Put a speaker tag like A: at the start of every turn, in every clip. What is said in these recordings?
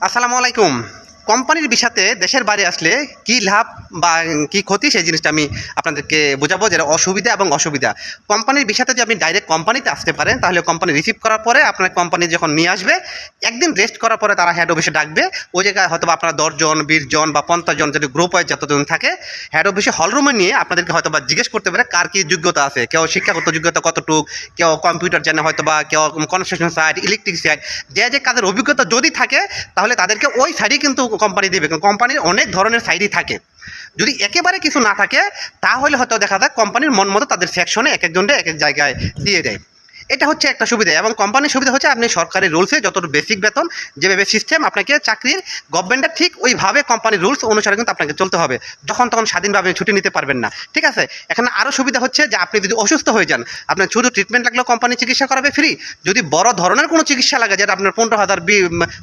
A: আসসালামু আলাইকুম। কোম্পানির বিষাতে দেশের বাইরে আসলে কি লাভ বা কি ক্ষতি, সেই জিনিসটা আমি আপনাদেরকে বোঝাবো যেটা অসুবিধা এবং অসুবিধা। কোম্পানির বিষাতে যদি আপনি ডাইরেক্ট কোম্পানিতে আসতে পারেন, তাহলে কোম্পানি রিসিভ করার পরে আপনার কোম্পানি যখন নিয়ে আসবে, একদিন রেস্ট করার পরে তারা হেড অফিসে ডাকবে। ওই জায়গায় হয়তো আপনার দশজন বিশ জন বা পঞ্চাশ জন যদি গ্রুপ হয়, যতজন থাকে হেড অফিসে হলরুমে নিয়ে আপনাদেরকে হয়তো বা জিজ্ঞেস করতে পারে, কার কি যোগ্যতা আছে? কেউ শিক্ষাগত যোগ্যতা কতটুক? কেউ কম্পিউটার জানে হয়তো বা কেউ কনস্ট্রাকশন সাইড ইলেকট্রিক সাইড যে যে কাজের অভিজ্ঞতা যদি থাকে, তাহলে তাদেরকে ওই সাইডেই কিন্তু কোম্পানি দেবে। কোম্পানির অনেক ধরনের সাইডই থাকে। যদি একেবারে কিছু না থাকে, তাহলে হয়তো দেখা যায় কোম্পানির মন মতো তাদের সেকশনে এক একজনটা এক এক জায়গায় দিয়ে দেয়। এটা হচ্ছে একটা সুবিধা এবং কোম্পানির সুবিধা হচ্ছে আপনি সরকারি রুলসে যতটুকু বেসিক বেতন যেভাবে সিস্টেম আপনাকে চাকরির গভর্নমেন্টের ঠিক ওইভাবে কোম্পানির রুলস অনুসারে কিন্তু আপনাকে চলতে হবে। যখন তখন স্বাধীনভাবে ছুটি নিতে পারবেন না। ঠিক আছে? এখানে আরও সুবিধা হচ্ছে যে আপনি যদি অসুস্থ হয়ে যান, আপনার শুধু ট্রিটমেন্ট লাগলেও কোম্পানি চিকিৎসা করাবে ফ্রি যদি বড় ধরনের কোনো চিকিৎসা লাগে, যেটা আপনার পনেরো হাজার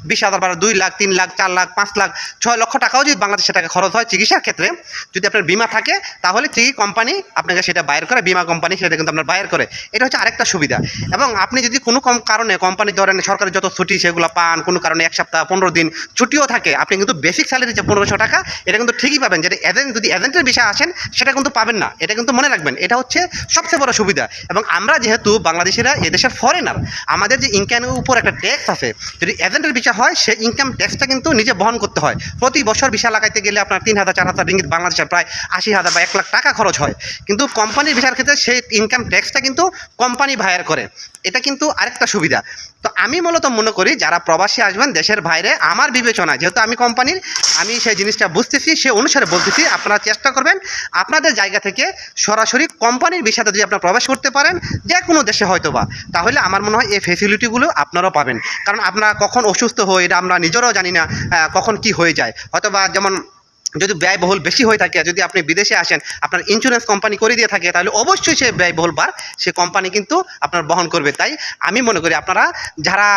A: বিশ হাজার বা দুই লাখ, তিন লাখ, চার লাখ, পাঁচ লাখ, ছয় লক্ষ টাকাও যদি বাংলাদেশের টাকা খরচ হয় চিকিৎসার ক্ষেত্রে, যদি আপনার বিমা থাকে, তাহলে ঠিকই কোম্পানি আপনাকে সেটা বাইর করে, বিমা কোম্পানি সেটা কিন্তু আপনার বাইর করে। এটা হচ্ছে আরেকটা সুবিধা। এবং আপনি যদি কোনো কম কারণে কোম্পানি ধরেন সরকারি যত ছুটি সেগুলো পান, কোনো কারণে এক সপ্তাহ, পনেরো দিন ছুটিও থাকে, আপনি কিন্তু বেসিক স্যালারি যে পনেরোশো টাকা, এটা কিন্তু ঠিকই পাবেন। যেটা এজেন্ট যদি এজেন্টের বিষয়ে আসেন, সেটা কিন্তু পাবেন না। এটা কিন্তু মনে রাখবেন, এটা হচ্ছে সবচেয়ে বড় সুবিধা। এবং আমরা যেহেতু বাংলাদেশিরা, এদেশের ফরেনার আমাদের যে ইনকামের উপর একটা ট্যাক্স আছে, যদি এজেন্টের বিষয় হয়, সেই ইনকাম ট্যাক্সটা কিন্তু নিজে বহন করতে হয়। প্রতি বছর ভিসা লাগাইতে গেলে আপনার তিন হাজার, চার হাজার রিঙ্গিত বাংলাদেশের প্রায় আশি হাজার বা এক লাখ টাকা খরচ হয়। কিন্তু কোম্পানির ভিসার ক্ষেত্রে সেই ইনকাম ট্যাক্সটা কিন্তু কোম্পানি ভায়ার করে। এটা কিন্তু আরেকটা সুবিধা। তো আমি মূলত মনে করি, যারা প্রবাসী আসবেন দেশের বাইরে, আমার বিবেচনা যেহেতু আমি কোম্পানির, আমি সেই জিনিসটা বুঝতেছি, সে অনুসারে বলতেছি, আপনারা চেষ্টা করবেন আপনাদের জায়গা থেকে সরাসরি কোম্পানির বিষয়তে যদি আপনারা প্রবেশ করতে পারেন যে কোনো দেশে হয়তো বা তাহলে আমার মনে হয় এই ফেসিলিটিগুলো আপনারাও পাবেন। কারণ আপনারা কখন অসুস্থ হয়ে এটা আমরা নিজেরাও জানি না কখন কি হয়ে যায়। হয়তো বা যেমন যদি ব্যয়বহুল বেশি হয়ে থাকে, যদি আপনি বিদেশে আসেন, আপনার ইন্স্যুরেন্স কোম্পানি করে দিয়ে থাকে, তাহলে অবশ্যই সে ব্যয়বহুল বার, সে কোম্পানি কিন্তু আপনার বহন করবে। তাই আমি মনে করি আপনারা যারা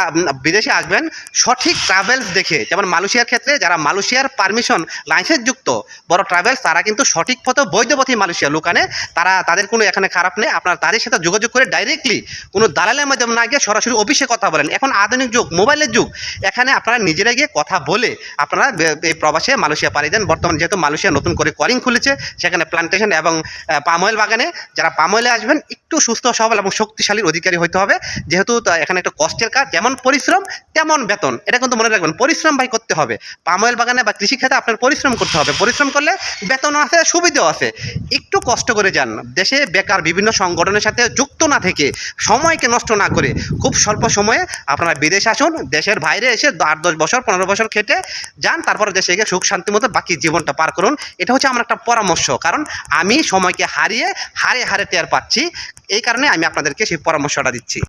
A: বিদেশে আসবেন, সঠিক ট্রাভেলস দেখে, যেমন মালয়েশিয়ার ক্ষেত্রে যারা মালয়েশিয়ার পারমিশন লাইসেন্স যুক্ত, বড় ট্রাভেলস তারা কিন্তু সঠিক পথে বৈধপথী মালয়েশিয়া লোকানে, তারা তাদের কোনো এখানে খারাপ নেই, আপনার তাদের সাথে যোগাযোগ করে ডাইরেক্টলি কোনো দালালের মাধ্যমে না গিয়ে সরাসরি অফিসে কথা বলেন। এখন আধুনিক যুগ মোবাইলের যুগ, এখানে আপনারা নিজেরা গিয়ে কথা বলে আপনারা এই প্রবাসে মালয়েশিয়া পাড়ি দেন, বর্তমানে যেহেতু মালয়েশিয়া নতুন করে করিং খুলেছে, সেখানে প্লান্টেশন এবং পাময়েল বাগানে যারা পাময়েলে আসবেন, একটু সুস্থ, সবল এবং শক্তিশালীর অধিকারী হতে হবে। যেহেতু এখানে একটা কষ্টের কাজ, যেমন পরিশ্রম, তেমন বেতন। এটা কিন্তু মনে রাখবেন, পরিশ্রম ভাই করতে হবে। পাময়েল বাগানে বা কৃষিক্ষেত্রে আপনার পরিশ্রম করতে হবে। পরিশ্রম করলে বেতনও আছে, সুবিধাও আছে। একটু কষ্ট করে যান। দেশে বেকার বিভিন্ন সংগঠনের সাথে যুক্ত না থেকে সময়কে নষ্ট না করে খুব স্বল্প সময়ে আপনারা বিদেশ আসুন, দেশের বাইরে এসে আট দশ বছর, পনেরো বছর খেটে যান, তারপরে দেশে গিয়ে সুখ শান্তি মতো বাকি জীবনটা পার করুন, এটা হচ্ছে আমার একটা পরামর্শ। কারণ আমি সময়কে হারিয়ে, হারে হারে টের পাচ্ছি, এই কারণে আমি আপনাদেরকে সেই পরামর্শটা দিচ্ছি।